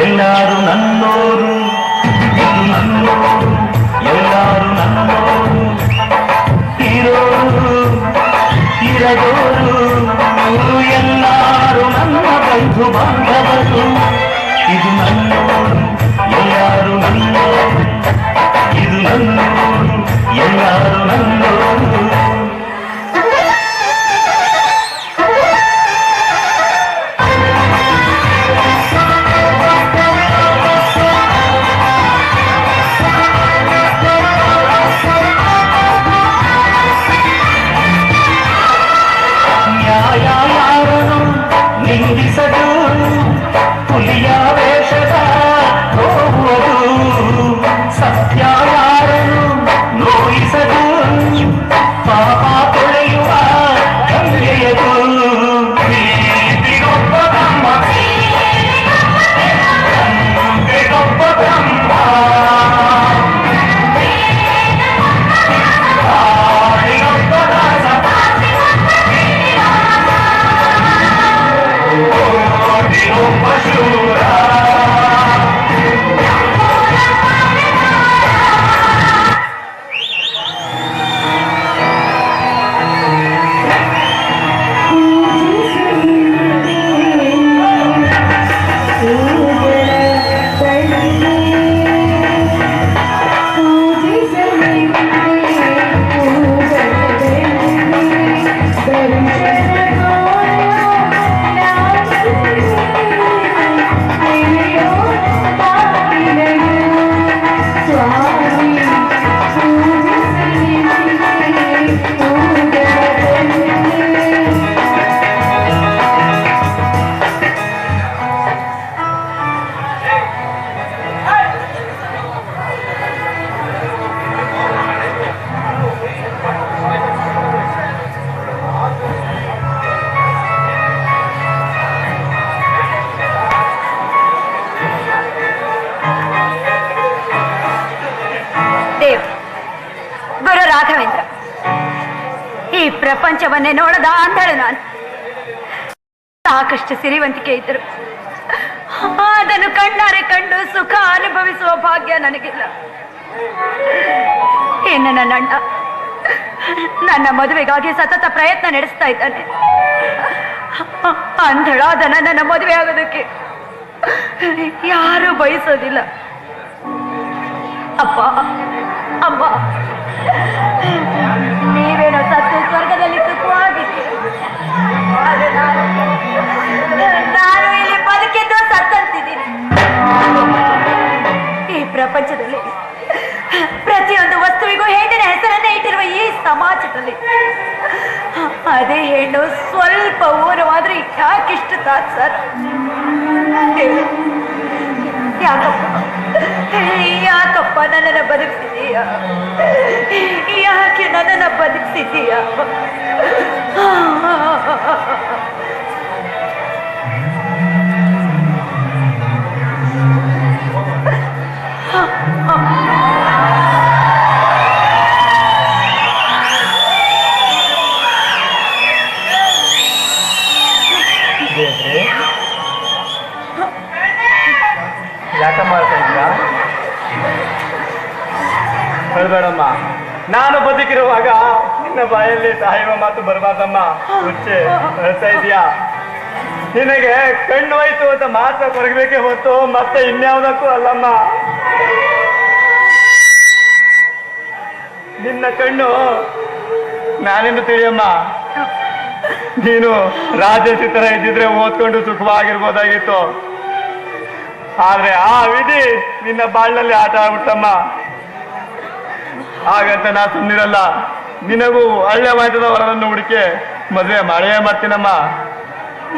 ಎಲ್ಲಾರು ನನ್ನೋರು ಇದು ನನ್ನೋರು ಎಲ್ಲಾರು ನನ್ನೋರು ಇರೋರು ಇರದೋರು ಎಲ್ಲಾರು ನನ್ನ ಬಂಧು ಬಾಂಧವರು ರಾಘವೇಂದ್ರ, ಈ ಪ್ರಪಂಚವನ್ನೇ ನೋಡದ ಅಂದಳು ನಾನು. ಸಾಕಷ್ಟು ಸಿರಿವಂತಿಕೆ ಇದ್ದರು. ಅದನ್ನು ಕಣ್ಣಾರೆ ಕಂಡು ಸುಖ ಅನುಭವಿಸುವ ಭಾಗ್ಯ ನನಗಿಲ್ಲ. ಇನ್ನು ನನ್ನ ಅಣ್ಣ, ನನ್ನ ಮದುವೆಗಾಗಿ ಸತತ ಪ್ರಯತ್ನ ನಡೆಸ್ತಾ ಇದ್ದಾನೆ. ಅಂಧಳಾದ ನನ್ನ ಮದುವೆ ಆಗೋದಕ್ಕೆ ಯಾರು ಬಯಸೋದಿಲ್ಲ. ಅಪ್ಪ ಅಮ್ಮ ಸಮಾಜದಲ್ಲಿ. ಅದೇ ಹೆಣ್ಣು ಸ್ವಲ್ಪ ಊರವಾದ್ರೆ ಯಾಕಿಷ್ಟು ತಾತ್ ಸರ್? ಯಾಕಪ್ಪ? ಯಾಕಪ್ಪ ನನ್ನನ್ನು ಬದುಕ್ತಿದೀಯ? ಯಾಕೆ ನನ್ನನ್ನು ಬದುಕ್ತಿದೀಯ? ಯಾಕ ಮಾಡ್ತಾ ಹೇಳ್ಬೇಡಮ್ಮ. ನಾನು ಬದುಕಿರುವಾಗ ನಿನ್ನ ಬಾಯಲ್ಲಿ ಸಾಯುವ ಮಾತು ಬರಬಾರ್ದಮ್ಮ. ಹುಚ್ಚೆ ಹೇಳ್ತಾ ಇದೀಯಾ ನಿನಗೆ ಕಣ್ಣು ಹೋಯ್ತು ಅಂತ ಮಾತ್ರ ಕೊರಗಬೇಕೆ ಹೊತ್ತು ಮತ್ತೆ ಇನ್ಯಾವುದಕ್ಕೂ ಅಲ್ಲಮ್ಮ. ನಿನ್ನ ಕಣ್ಣು ನಾನೇನು ತಿಳಿಯಮ್ಮ. ನೀನು ರಾಜೇಶಿ ತರ ಇದ್ದಿದ್ರೆ ಓದ್ಕೊಂಡು ಸುಖವಾಗಿರ್ಬೋದಾಗಿತ್ತು. ಆದ್ರೆ ಆ ವಿಧಿ ನಿನ್ನ ಬಾಳ್ನಲ್ಲಿ ಆಟ ಆಗ್ಬಿಟ್ಟಮ್ಮ. ಹಾಗಂತ ನಾ ಸುಮ್ಮನಿರಲ್ಲ ನಿನಗೂ ಒಳ್ಳೆ ಮಾಡಿದ ವರನನ್ನು ಹುಡುಕಿ ಮದುವೆ ಮಾಡೇ ಮಾಡ್ತೀನಮ್ಮ.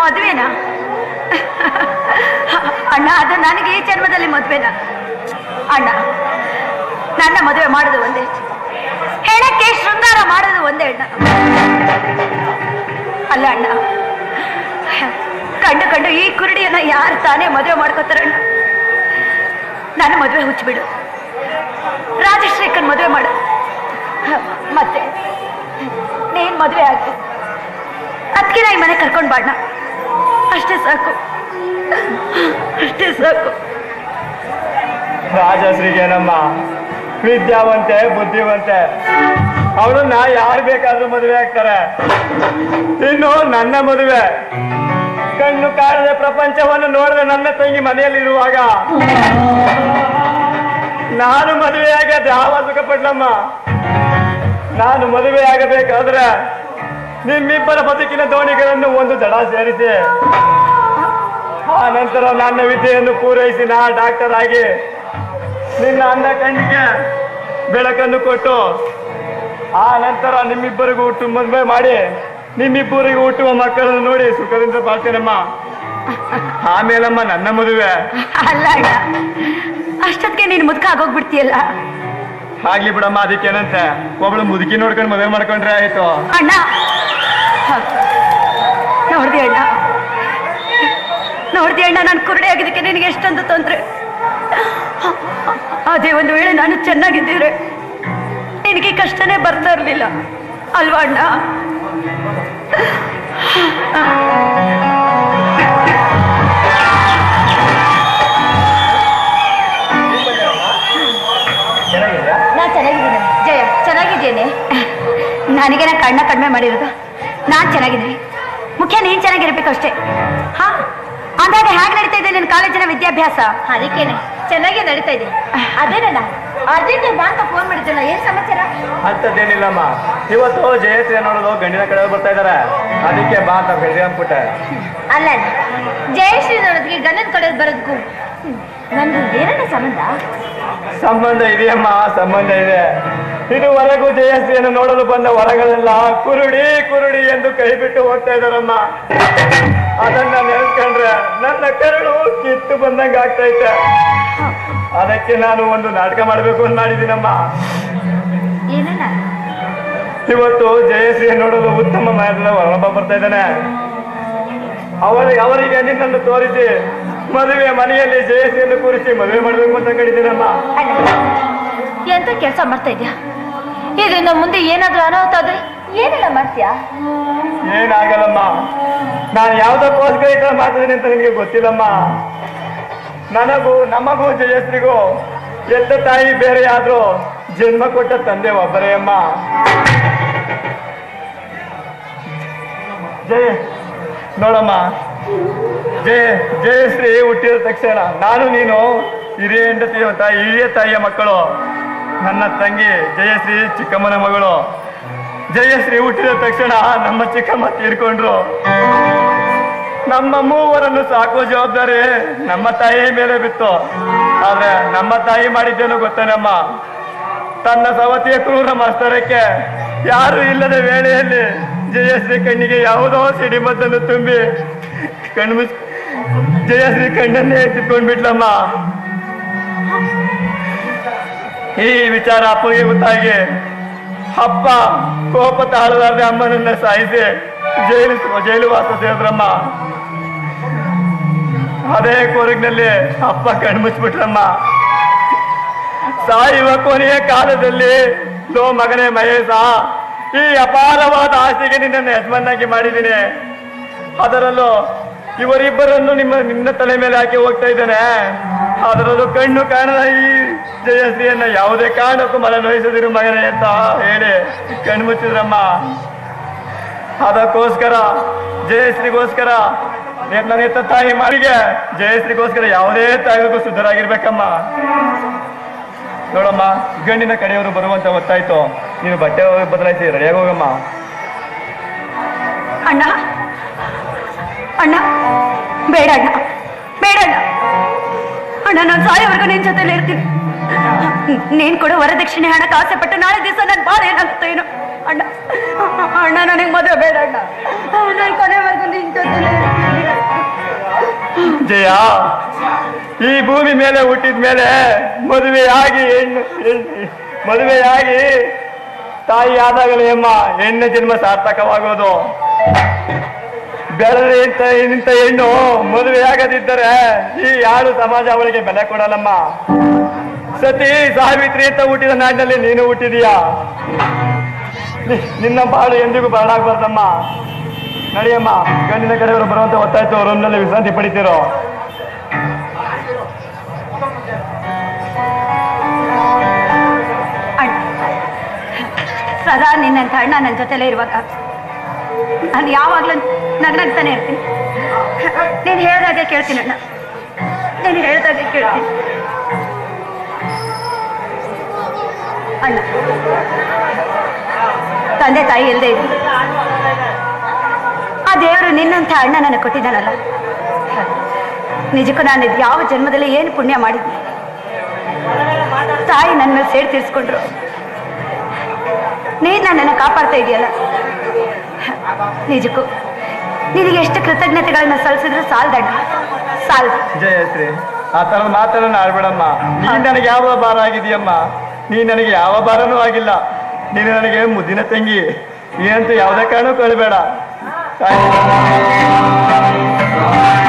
ಮದುವೆನಾ? ಅಣ್ಣ, ಅದು ನನಗೆ ಈ ಜನ್ಮದಲ್ಲಿ ಮದುವೆನಾ? ಅಣ್ಣ, ನನ್ನ ಮದುವೆ ಮಾಡೋದು ಒಂದೇ. ಹೆಣಕ್ಕೆ ಶೃಂಗಾರ ಮಾಡೋದು ಒಂದೇ ಅಣ್ಣ. ಅಲ್ಲ ಅಣ್ಣ ಕಂಡು ಕಂಡು ಈ ಕುರುಡಿಯನ್ನ ಯಾರು ತಾನೇ ಮದುವೆ ಮಾಡ್ಕೋತಾರಣ್ಣ ನಾನು ಮದುವೆ ಹುಚ್ಚಿಬಿಡು. ರಾಜಶ್ರೀಕನ್ ಮದುವೆ ಮಾಡು. ಮತ್ತೆ ನೀನ್ ಮದುವೆ ಆಗಿ ಅದಕ್ಕೆ ನಾ ಈ ಮನೆ ಕರ್ಕೊಂಡು ಬಾಡ್ನ ಅಷ್ಟೇ ಸಾಕು. ಅಷ್ಟೇ ಸಾಕು. ರಾಜಶ್ರೀಗೇನಮ್ಮ, ವಿದ್ಯಾವಂತೆ, ಬುದ್ಧಿವಂತೆ ಅವಳನ್ನ ಯಾರು ಬೇಕಾದ್ರೂ ಮದುವೆ ಆಗ್ತಾರೆ. ಇನ್ನು ನನ್ನ ಮದುವೆ ಕಣ್ಣು ಕಾಣದೆ ಪ್ರಪಂಚವನ್ನು ನೋಡದೆ ನನ್ನ ತಂಗಿ ಮನೆಯಲ್ಲಿರುವಾಗ ನಾನು ಮದುವೆಯಾಗದೆ ಅದು ಯಾವ ಸುಖ ಪಡ್ಲಮ್ಮ ನಾನು ಮದುವೆ ಆಗಬೇಕಾದ್ರೆ ನಿಮ್ಮಿಬ್ಬರ ಬದುಕಿನ ದೋಣಿಗಳನ್ನು ಒಂದು ದಡ ಸೇರಿಸಿ. ಆ ನಂತರ ನನ್ನ ವಿದ್ಯೆಯನ್ನು ಪೂರೈಸಿ ನಾ ಡಾಕ್ಟರ್ ಆಗಿ ನಿನ್ನ ಅನ್ನ ಕಣ್ಣಿಗೆ ಬೆಳಕನ್ನು ಕೊಟ್ಟು ಆ ನಂತರ ನಿಮ್ಮಿಬ್ಬರಿಗೂ ಮದುವೆ ಮಾಡಿ ನಿಮ್ಮಿಬ್ಬರಿಗೂ ಹುಟ್ಟುವ ಮಕ್ಕಳನ್ನು ನೋಡಿ ಸುಖದಿಂದ ಬಾಳ್ತೇನಮ್ಮ ಆಮೇಲಮ್ಮ ನನ್ನ ಮದುವೆ. ಅಲ್ಲ ಅಣ್ಣ ಅಷ್ಟೊತ್ತಿಗೆ ನೀನು ಮುದುಕ ಆಗೋಗ್ಬಿಡ್ತೀಯಲ್ಲ? ಆಗ್ಲಿ ಬಿಡಮ್ಮ ಅದಕ್ಕೆ ಏನಂತೆ ಒಬ್ಳು ಮುದುಕಿ ನೋಡ್ಕೊಂಡು ಮದುವೆ ಮಾಡ್ಕೊಂಡ್ರೆ ಆಯ್ತು. ಅಣ್ಣ. ನೋಡ್ದಿ ಅಣ್ಣ. ನೋಡ್ದಿ ಅಣ್ಣ ನಾನು ಕುರುಡೆ ಆಗಿದ್ದಕ್ಕೆ ನಿನಗೆ ಎಷ್ಟೊಂದು ತೊಂದರೆ. ಅದೇ ಒಂದು ವೇಳೆ ನಾನು ಚೆನ್ನಾಗಿದ್ದೀರೆ ನಿನಗೆ ಕಷ್ಟನೇ ಬರ್ತಾ ಇರಲಿಲ್ಲ. ಅಲ್ವಾ ಅಣ್ಣ? ನಾ ಚೆನ್ನಾಗಿದ್ದೀನಿ. ಜಯ ಚೆನ್ನಾಗಿದ್ದೇನೆ ನನಗೆ ನಾ ಕಣ್ಣ ಕಡಿಮೆ ಮಾಡಿರೋದು. ನಾನು ಚೆನ್ನಾಗಿದ್ದೀನಿ. ಮುಖ್ಯ ನೀನ್ ಚೆನ್ನಾಗಿರ್ಬೇಕು ಅಷ್ಟೇ. ಹಾ? ಅಂದಾಗ ಹೇಗೆ ನಡೀತಾ ಇದೆ ನಿನ್ನ ಕಾಲೇಜಿನ ವಿದ್ಯಾಭ್ಯಾಸ? ಅದಕ್ಕೇನೆ. ಚೆನ್ನಾಗಿ ನಡೀತಾ ಇದೆ. ಅದೇನಲ್ಲ ಅರ್ಜೆಂಟ್ ಬಾ ಅಂತ ಫೋನ್ ಮಾಡಿದ್ದಲ್ಲ ಏನ್ ಸಮಾಚಾರ? ಅಂತದ್ದೇನಿಲ್ಲಮ್ಮ ಇವತ್ತು ಜಯಶ್ರೀ ನೋಡಲು ಗಂಡಿನ ಕಡೆ ಬರ್ತಾ ಇದಾರೆ. ಅದಕ್ಕೆ ಬಾ ಅಂತ ಬೆಳೆದಿ ಅಂದ್ಬಿಟ್ಟೆ. ಅಲ್ಲ ಜಯಶ್ರೀ ನೋಡೋದಕ್ಕೆ ಗಂಡನ ಕಡೆ ಬರೋದಕ್ಕೂ ನನ್ಗೆ ಏನನ್ನ ಸಂಬಂಧ? ಸಂಬಂಧ ಇದೆಯಮ್ಮ ಸಂಬಂಧ ಇದೆ. ಇದುವರೆಗೂ ಜಯಶ್ರೀಯನ್ನು ನೋಡಲು ಬಂದ ಹೊರಗಳೆಲ್ಲ ಕುರುಡಿ ಕುರುಡಿ ಎಂದು ಕೈ ಬಿಟ್ಟು ಹೋಗ್ತಾ ಇದಾರಮ್ಮ ಅದನ್ನ ನೆನೆಸ್ಕೊಂಡ್ರೆ ನನ್ನ ಕರುಳು ಕಿತ್ತು ಬಂದಂಗ ಆಗ್ತೈತೆ ಅದಕ್ಕೆ ನಾನು ಒಂದು ನಾಟಕ ಮಾಡಬೇಕು ಅಂತ ಮಾಡಿದ್ದೀನಮ್ಮ. ಇವತ್ತು ಜಯಶ್ರೀ ನೋಡಲು ಉತ್ತಮ ಮನೆಯ ಹೊರಬ ಬರ್ತಾ ಇದ್ದಾನೆ. ಅವರಿಗೆ ಅವರಿಗೆ ನಿನ್ನನ್ನು ತೋರಿಸಿ ಮದುವೆ ಮನೆಯಲ್ಲಿ ಜಯಶ್ರೀಯನ್ನು ಕೂರಿಸಿ ಮದುವೆ ಮಾಡಬೇಕು ಅಂತ ಕಂಡಿದ್ದೀನಮ್ಮ ಎಂತ ಕೆಲಸ ಮಾಡ್ತಾ ಇದ್ಯಾ? ಇದರಿಂದ ಮುಂದೆ ಏನಾದ್ರೂ ಅನಾಹುತ ಆದ್ರೆ ಏನೆಲ್ಲ ಮಾಡ್ತೀಯಾ? ಏನಾಗಲ್ಲಮ್ಮ. ನಾನು ಯಾವ್ದಕ್ಕೋಸ್ಕರ ಈ ತರ ಮಾಡ್ತಿದ್ದೀನಿ ಅಂತ ನಿನಗೆ ಗೊತ್ತಿಲ್ಲಮ್ಮ. ನನಗೂ, ನಮಗೂ, ಜಯಶ್ರೀಗೂ ಎತ್ತ ತಾಯಿ ಬೇರೆ ಆದ್ರೂ ಜನ್ಮ ಕೊಟ್ಟ ತಂದೆ ಒಬ್ಬರೇ ಅಮ್ಮ. ಜಯ, ನೋಡಮ್ಮ. ಜಯ, ಜಯಶ್ರೀ ಹುಟ್ಟಿದ ತಕ್ಷಣ ನಾನು, ನೀನು, ಹಿರಿಯ ಹೆಂಡತಿ ತಾಯಿ ಹಿರಿಯ ತಾಯಿಯ ಮಕ್ಕಳು. ನನ್ನ ತಂಗಿ ಜಯಶ್ರೀ, ಚಿಕ್ಕಮ್ಮನ ಮಗಳು. ಜಯಶ್ರೀ ಹುಟ್ಟಿದ ತಕ್ಷಣ ನಮ್ಮ ಚಿಕ್ಕಮ್ಮ ತೀರ್ಕೊಂಡ್ರು. ನಮ್ಮ ಮೂವರನ್ನು ಸಾಕುವ ಜವಾಬ್ದಾರಿ ನಮ್ಮ ತಾಯಿ ಮೇಲೆ ಬಿತ್ತು. ಆದ್ರೆ ನಮ್ಮ ತಾಯಿ ಮಾಡಿದ್ದೇನು ಗೊತ್ತೇನಮ್ಮ? ತನ್ನ ಸವತಿಯ ಕ್ರೂರ ಮಸ್ತರಕ್ಕೆ ಯಾರು ಇಲ್ಲದ ವೇಳೆಯಲ್ಲಿ ಜಯಶ್ರೀ ಕಣ್ಣಿಗೆ ಯಾವುದೋ ಸಿಡಿಮದ್ದನ್ನು ತುಂಬಿ ಕಣ್ಣು ಜಯಶ್ರೀ ಕಣ್ಣನ್ನೇ ಎತ್ತಿಕೊಂಡ್ಬಿಟ್ಲಮ್ಮ ಈ ವಿಚಾರ ಅಪ್ಪಗೆ ಗೊತ್ತಾಗಿ ಅಪ್ಪ ಕೋಪ ತಾಳಲಾರದೆ ಅಮ್ಮನನ್ನ ಸಾಯಿಸಿ ಜೈಲು ಜೈಲು ವಾಸ ಸೇರಿದ್ರಮ್ಮ ಅದೇ ಕೊರಗಿನಲ್ಲಿ ಅಪ್ಪ ಕಣ್ಮುಚ್ಬಿಟ್ರಮ್ಮ ಸಾಯುವ ಕೊನೆಯ ಕಾಲದಲ್ಲಿ ಲೋ ಮಗನೇ ಮಹೇಶ, ಈ ಅಪಾರವಾದ ಆಸೆಗೆ ನಿನ್ನನ್ನು ಯಜಮಾನಾಗಿ ಮಾಡಿದ್ದೀನಿ. ಅದರಲ್ಲೂ ಇವರಿಬ್ಬರನ್ನು ನಿಮ್ಮ, ನಿನ್ನ ತಲೆ ಮೇಲೆ ಹಾಕಿ ಹೋಗ್ತಾ ಇದ್ದೇನೆ. ಅದರಲ್ಲೂ ಕಣ್ಣು ಕಾಣದ ಈ ಜಯಶ್ರೀಯನ್ನ ಯಾವುದೇ ಕಾರಣಕ್ಕೂ ಮನ ನೋಯಿಸದಿರು ಮಗನೇ ಅಂತ ಹೇಳಿ ಕಣ್ಣು ಮುಚ್ಚಿದ್ರಮ್ಮ. ಅದಕ್ಕೋಸ್ಕರ ಜಯಶ್ರೀಗೋಸ್ಕರ ನನ್ನ ಎತ್ತ ತಾಯಿ ಮಾಡಿಗೆ ಜಯಶ್ರೀಗೋಸ್ಕರ ಯಾವುದೇ ತಾಯಿಗೂ ಸುಧಾರಾಗಿರಬೇಕಮ್ಮ ನೋಡಮ್ಮ, ಗಂಡಿನ ಕಡೆಯವರು ಬರುವಂತ ಗೊತ್ತಾಯ್ತು ನೀನು ಬಟ್ಟೆ ಬದಲಾಯಿಸಿ ರೆಡಿಯಾಗಿ ಹೋಗಮ್ಮ. ಅಣ್ಣ ಅಣ್ಣ, ಬೇಡ ಅಣ್ಣ ಬೇಡ ಅಣ್ಣ. ಅಣ್ಣ, ನಾನು ಸಾಯವರೆಗೂ ನಿನ್ ಜೊತೆಲಿ ಇರ್ತೀನಿ. ನೀನ್ ಕೊಡೋ ವರದಕ್ಷಿಣೆ ಹಣಕ್ಕೆ ಆಸೆ ಪಟ್ಟು ನಾಳೆ ದಿವಸ ನನ್ನ ಬಾಳ ಏನಾಗುತ್ತೋ ಏನೋ. ಅಣ್ಣ ಜಯ ಈ ಭೂಮಿ ಮೇಲೆ ಹುಟ್ಟಿದ ಮೇಲೆ ಮದುವೆಯಾಗಿ ಹೆಣ್ಣು ಮದುವೆಯಾಗಿ ತಾಯಿ ಆದಾಗಲೇ ಅಮ್ಮ, ಹೆಣ್ಣು ಜನ್ಮ ಸಾರ್ಥಕವಾಗೋದು. ಬೆಳೆದ್ರೆ ಇಂಥ ಇಂಥ ಹೆಣ್ಣು ಮದುವೆಯಾಗದಿದ್ದರೆ ಈ ಯಾರು ಸಮಾಜ ಅವಳಿಗೆ ಬೆಲೆ ಕೊಡಲಮ್ಮ ಸತಿ ಸಾವಿತ್ರಿ ಅಂತ ಹುಟ್ಟಿದ ನಾಡಿನಲ್ಲಿ ನೀನು ಹುಟ್ಟಿದೀಯಾ? ನಿನ್ನ ಬಾಳು ಎಂದಿಗೂ ಬಾಳಾಗ್ಬಾರ್ದಮ್ಮ. ನಡಿಯಮ್ಮ ಗಂಡಿನ ಕಡೆಯವರು ಬರುವಂತ ಒತ್ತಾಯಿತು ಅವರನ್ನೆಲ್ಲ ವಿಶ್ರಾಂತಿ ಪಡಿತೀರೋ? ಸದಾ ನಿನ್ನಂತ ಅಣ್ಣ ನನ್ನ ಜೊತೆಲೇ ಇರುವಾಗ ನಾನು ಯಾವಾಗಲೂ ನಗ್ನಗ್ತಾನೆ ಇರ್ತೀನಿ. ನೀನು ಹೇಳ್ದಾಗೆ ಕೇಳ್ತೀನಿ ಅಣ್ಣ. ನೀನು ಹೇಳ್ದಾಗೆ ಕೇಳ್ತೀನಿ. ಅಣ್ಣ, ತಂದೆ ತಾಯಿ ಇಲ್ಲದೆ ಇದ್ದೀನಿ ದೇವರು ನಿನ್ನಂಥ ಅಣ್ಣ ನನಗೆ ಕೊಟ್ಟಿದ್ದಾನಲ್ಲ. ನಿಜಕ್ಕೂ ನಾನು ಯಾವ ಜನ್ಮದಲ್ಲಿ ಏನು ಪುಣ್ಯ ಮಾಡಿದ್ದೆ ತಾಯಿ ನನ್ನ ಮೇಲೆ ಸೇರಿ ತೀರಿಸ್ಕೊಂಡ್ರು. ನೀನು ನನ್ನನ್ನು ಕಾಪಾಡ್ತಾ ಇದೆಯಲ್ಲ. ನಿಜಕ್ಕೂ ನಿನಗೆ ಎಷ್ಟು ಕೃತಜ್ಞತೆಗಳನ್ನ ಸಲ್ಲಿಸಿದ್ರು ಸಾಲ್ದಣ್ಣ ಸಾಲ್. ಜಯಶ್ರೀ, ಆ ತರದ ಮಾತನ್ನ ಆಡ್ಬೇಡಮ್ಮ. ನೀನ್ ನನಗೆ ಯಾವ ಭಾರ ಆಗಿದೆಯಮ್ಮ ನೀನ್ ನನಗೆ ಯಾವ ಭಾರನೂ ಆಗಿಲ್ಲ. ನೀನು ನನಗೆ ಮುದ್ದಿನ ತಂಗಿ. ನೀನಂತೂ ಯಾವುದೇ ಕಾರಣಕ್ಕೂ ಕಳಬೇಡ 哎呀爽